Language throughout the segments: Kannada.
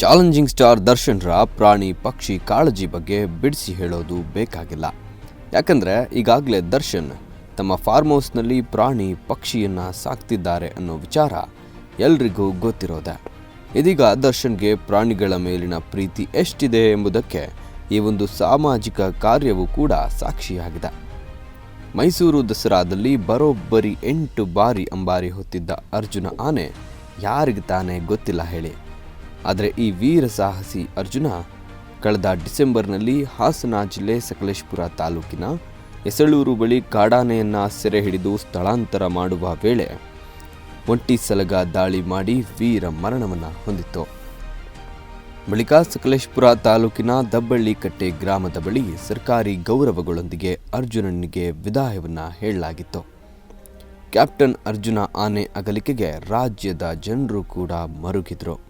ಚಾಲೆಂಜಿಂಗ್ ಸ್ಟಾರ್ ದರ್ಶನ್ರ ಪ್ರಾಣಿ ಪಕ್ಷಿ ಕಾಳಜಿ ಬಗ್ಗೆ ಬಿಡಿಸಿ ಹೇಳೋದು ಬೇಕಾಗಿಲ್ಲ. ಯಾಕಂದರೆ ಈಗಾಗಲೇ ದರ್ಶನ್ ತಮ್ಮ ಫಾರ್ಮ್ ಹೌಸ್ನಲ್ಲಿ ಪ್ರಾಣಿ ಪಕ್ಷಿಯನ್ನು ಸಾಕ್ತಿದ್ದಾರೆ ಅನ್ನೋ ವಿಚಾರ ಎಲ್ರಿಗೂ ಗೊತ್ತಿರೋದೆ. ಇದೀಗ ದರ್ಶನ್ಗೆ ಪ್ರಾಣಿಗಳ ಮೇಲಿನ ಪ್ರೀತಿ ಎಷ್ಟಿದೆ ಎಂಬುದಕ್ಕೆ ಈ ಒಂದು ಸಾಮಾಜಿಕ ಕಾರ್ಯವೂ ಕೂಡ ಸಾಕ್ಷಿಯಾಗಿದೆ. ಮೈಸೂರು ದಸರಾದಲ್ಲಿ ಬರೋಬ್ಬರಿ ಎಂಟು ಬಾರಿ ಅಂಬಾರಿ ಹೊತ್ತಿದ್ದ ಅರ್ಜುನ ಆನೆ ಯಾರಿಗೆ ತಾನೇ ಗೊತ್ತಿಲ್ಲ ಹೇಳಿ. ಆದರೆ ಈ ವೀರ ಸಾಹಸಿ ಅರ್ಜುನ ಕಳೆದ ಡಿಸೆಂಬರ್ನಲ್ಲಿ ಹಾಸನ ಜಿಲ್ಲೆ ಸಕಲೇಶ್ಪುರ ತಾಲೂಕಿನ ಎಸಳೂರು ಬಳಿ ಕಾಡಾನೆಯನ್ನು ಸೆರೆ ಹಿಡಿದು ಸ್ಥಳಾಂತರ ಮಾಡುವ ವೇಳೆ ಒಂಟಿ ಸಲಗ ದಾಳಿ ಮಾಡಿ ವೀರ ಮರಣವನ್ನು ಹೊಂದಿತ್ತು. ಬಳಿಕ ಸಕಲೇಶ್ಪುರ ತಾಲೂಕಿನ ದಬ್ಬಳ್ಳಿ ಕಟ್ಟೆ ಗ್ರಾಮದ ಬಳಿ ಸರ್ಕಾರಿ ಗೌರವಗಳೊಂದಿಗೆ ಅರ್ಜುನನಿಗೆ ವಿದಾಯವನ್ನು ಹೇಳಲಾಗಿತ್ತು. ಕ್ಯಾಪ್ಟನ್ ಅರ್ಜುನ ಆನೆ ಅಗಲಿಕೆಗೆ ರಾಜ್ಯದ ಜನರು ಕೂಡ ಮರುಗಿದ್ರು.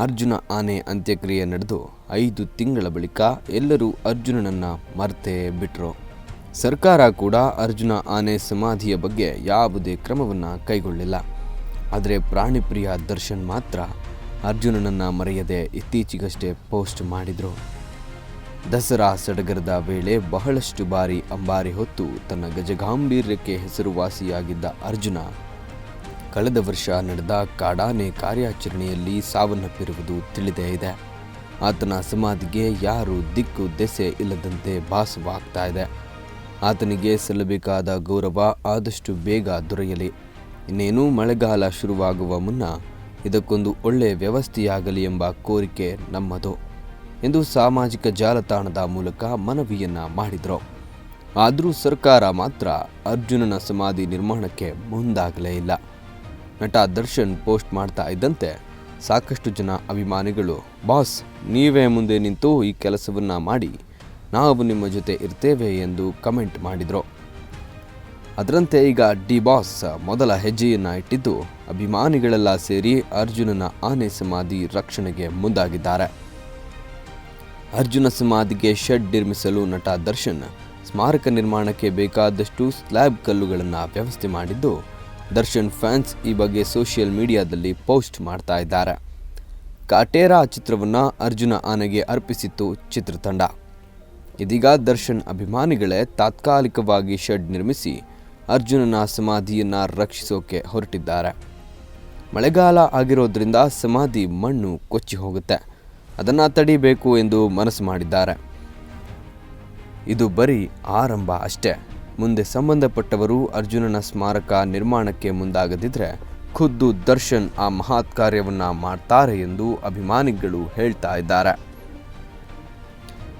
ಅರ್ಜುನ ಆನೆ ಅಂತ್ಯಕ್ರಿಯೆ ನಡೆದು ಐದು ತಿಂಗಳ ಬಳಿಕ ಎಲ್ಲರೂ ಅರ್ಜುನನನ್ನು ಮರ್ತೇ ಬಿಟ್ಟರು ಸರ್ಕಾರ ಕೂಡ ಅರ್ಜುನ ಆನೆ ಸಮಾಧಿಯ ಬಗ್ಗೆ ಯಾವುದೇ ಕ್ರಮವನ್ನು ಕೈಗೊಳ್ಳಿಲ್ಲ. ಆದರೆ ಪ್ರಾಣಿಪ್ರಿಯ ದರ್ಶನ್ ಮಾತ್ರ ಅರ್ಜುನನನ್ನು ಮರೆಯದೆ ಇತ್ತೀಚೆಗಷ್ಟೇ ಪೋಸ್ಟ್ ಮಾಡಿದರು. ದಸರಾ ಸಡಗರದ ವೇಳೆ ಬಹಳಷ್ಟು ಬಾರಿ ಅಂಬಾರಿ ಹೊತ್ತು ತನ್ನ ಗಜಗಾಂಭೀರ್ಯಕ್ಕೆ ಹೆಸರುವಾಸಿಯಾಗಿದ್ದ ಅರ್ಜುನ ಕಳೆದ ವರ್ಷ ನಡೆದ ಕಾಡಾನೆ ಕಾರ್ಯಾಚರಣೆಯಲ್ಲಿ ಸಾವನ್ನಪ್ಪಿರುವುದು ತಿಳಿದೇ ಇದೆ. ಆತನ ಸಮಾಧಿಗೆ ಯಾರು ದಿಕ್ಕು ದೆಸೆ ಇಲ್ಲದಂತೆ ಭಾಸವಾಗ್ತಾ ಇದೆ. ಆತನಿಗೆ ಸಲ್ಲಬೇಕಾದ ಗೌರವ ಆದಷ್ಟು ಬೇಗ ದೊರೆಯಲಿ. ಇನ್ನೇನು ಮಳೆಗಾಲ ಶುರುವಾಗುವ ಮುನ್ನ ಇದಕ್ಕೊಂದು ಒಳ್ಳೆಯ ವ್ಯವಸ್ಥೆಯಾಗಲಿ ಎಂಬ ಕೋರಿಕೆ ನಮ್ಮದು ಎಂದು ಸಾಮಾಜಿಕ ಜಾಲತಾಣದ ಮೂಲಕ ಮನವಿಯನ್ನು ಮಾಡಿದರು. ಆದರೂ ಸರ್ಕಾರ ಮಾತ್ರ ಅರ್ಜುನನ ಸಮಾಧಿ ನಿರ್ಮಾಣಕ್ಕೆ ಮುಂದಾಗಲೇ ಇಲ್ಲ. ನಟ ದರ್ಶನ್ ಪೋಸ್ಟ್ ಮಾಡ್ತಾ ಇದ್ದಂತೆ ಸಾಕಷ್ಟು ಜನ ಅಭಿಮಾನಿಗಳು, ಬಾಸ್, ನೀವೇ ಮುಂದೆ ನಿಂತು ಈ ಕೆಲಸವನ್ನು ಮಾಡಿ, ನಾವು ನಿಮ್ಮ ಜೊತೆ ಇರ್ತೇವೆ ಎಂದು ಕಮೆಂಟ್ ಮಾಡಿದರು. ಅದರಂತೆ ಈಗ ಡಿ ಬಾಸ್ ಮೊದಲ ಹೆಜ್ಜೆಯನ್ನು ಇಟ್ಟಿದ್ದು, ಅಭಿಮಾನಿಗಳೆಲ್ಲ ಸೇರಿ ಅರ್ಜುನನ ಆನೆ ಸಮಾಧಿ ರಕ್ಷಣೆಗೆ ಮುಂದಾಗಿದ್ದಾರೆ. ಅರ್ಜುನ ಸಮಾಧಿಗೆ ಶೆಡ್ ನಿರ್ಮಿಸಲು ನಟ ದರ್ಶನ್ ಸ್ಮಾರಕ ನಿರ್ಮಾಣಕ್ಕೆ ಬೇಕಾದಷ್ಟು ಸ್ಲ್ಯಾಬ್ ಕಲ್ಲುಗಳನ್ನು ವ್ಯವಸ್ಥೆ ಮಾಡಿದ್ದು ದರ್ಶನ್ ಫ್ಯಾನ್ಸ್ ಈ ಬಗ್ಗೆ ಸೋಷಿಯಲ್ ಮೀಡಿಯಾದಲ್ಲಿ ಪೋಸ್ಟ್ ಮಾಡ್ತಾ ಇದ್ದಾರೆ. ಕಾಟೇರಾ ಚಿತ್ರವನ್ನು ಅರ್ಜುನ ಆನೆಗೆ ಅರ್ಪಿಸಿತ್ತು ಚಿತ್ರತಂಡ. ಇದೀಗ ದರ್ಶನ್ ಅಭಿಮಾನಿಗಳೇ ತಾತ್ಕಾಲಿಕವಾಗಿ ಶೆಡ್ ನಿರ್ಮಿಸಿ ಅರ್ಜುನನ ಸಮಾಧಿಯನ್ನು ರಕ್ಷಿಸೋಕೆ ಹೊರಟಿದ್ದಾರೆ. ಮಳೆಗಾಲ ಆಗಿರೋದ್ರಿಂದ ಸಮಾಧಿ ಮಣ್ಣು ಕೊಚ್ಚಿ ಹೋಗುತ್ತೆ. ಅದನ್ನು ತಡಿಬೇಕು ಎಂದು ಮನಸ್ಸು ಮಾಡಿದ್ದಾರೆ. ಇದು ಬರೀ ಆರಂಭ ಅಷ್ಟೇ. ಮುಂದೆ ಸಂಬಂಧಪಟ್ಟವರು ಅರ್ಜುನನ ಸ್ಮಾರಕ ನಿರ್ಮಾಣಕ್ಕೆ ಮುಂದಾಗದಿದ್ರೆ ಖುದ್ದು ದರ್ಶನ್ ಆ ಮಹಾತ್ ಕಾರ್ಯವನ್ನ ಮಾಡ್ತಾರೆ ಎಂದು ಅಭಿಮಾನಿಗಳು ಹೇಳ್ತಾ ಇದ್ದಾರೆ.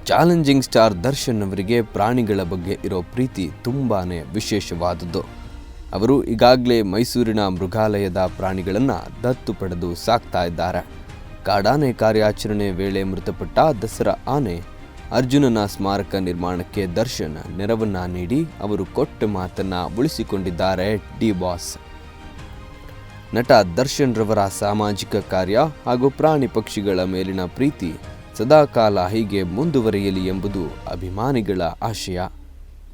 ಚಾಲೆಂಜಿಂಗ್ ಸ್ಟಾರ್ ದರ್ಶನ್ ಅವರಿಗೆ ಪ್ರಾಣಿಗಳ ಬಗ್ಗೆ ಇರೋ ಪ್ರೀತಿ ತುಂಬಾ ವಿಶೇಷವಾದದ್ದು. ಅವರು ಈಗಾಗಲೇ ಮೈಸೂರಿನ ಮೃಗಾಲಯದ ಪ್ರಾಣಿಗಳನ್ನು ದತ್ತು ಪಡೆದು ಸಾಕ್ತಾ ಇದ್ದಾರೆ. ಕಾಡಾನೆ ಕಾರ್ಯಾಚರಣೆ ವೇಳೆ ಮೃತಪಟ್ಟ ದಸರಾ ಆನೆ ಅರ್ಜುನನ ಸ್ಮಾರಕ ನಿರ್ಮಾಣಕ್ಕೆ ದರ್ಶನ್, ನೆರವನ್ನ ನೀಡಿ ಅವರು ಕೊಟ್ಟ ಮಾತನ್ನ ಉಳಿಸಿಕೊಂಡಿದ್ದಾರೆ ಡಿ ಬಾಸ್. ನಟ ದರ್ಶನ್ ರವರ ಸಾಮಾಜಿಕ ಕಾರ್ಯ ಹಾಗೂ ಪ್ರಾಣಿ ಪಕ್ಷಿಗಳ ಮೇಲಿನ ಪ್ರೀತಿ ಸದಾಕಾಲ ಹೀಗೆ ಮುಂದುವರಿಯಲಿ ಎಂಬುದು ಅಭಿಮಾನಿಗಳ ಆಶಯ.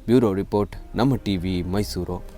Bureau report, Namma TV Mysuru.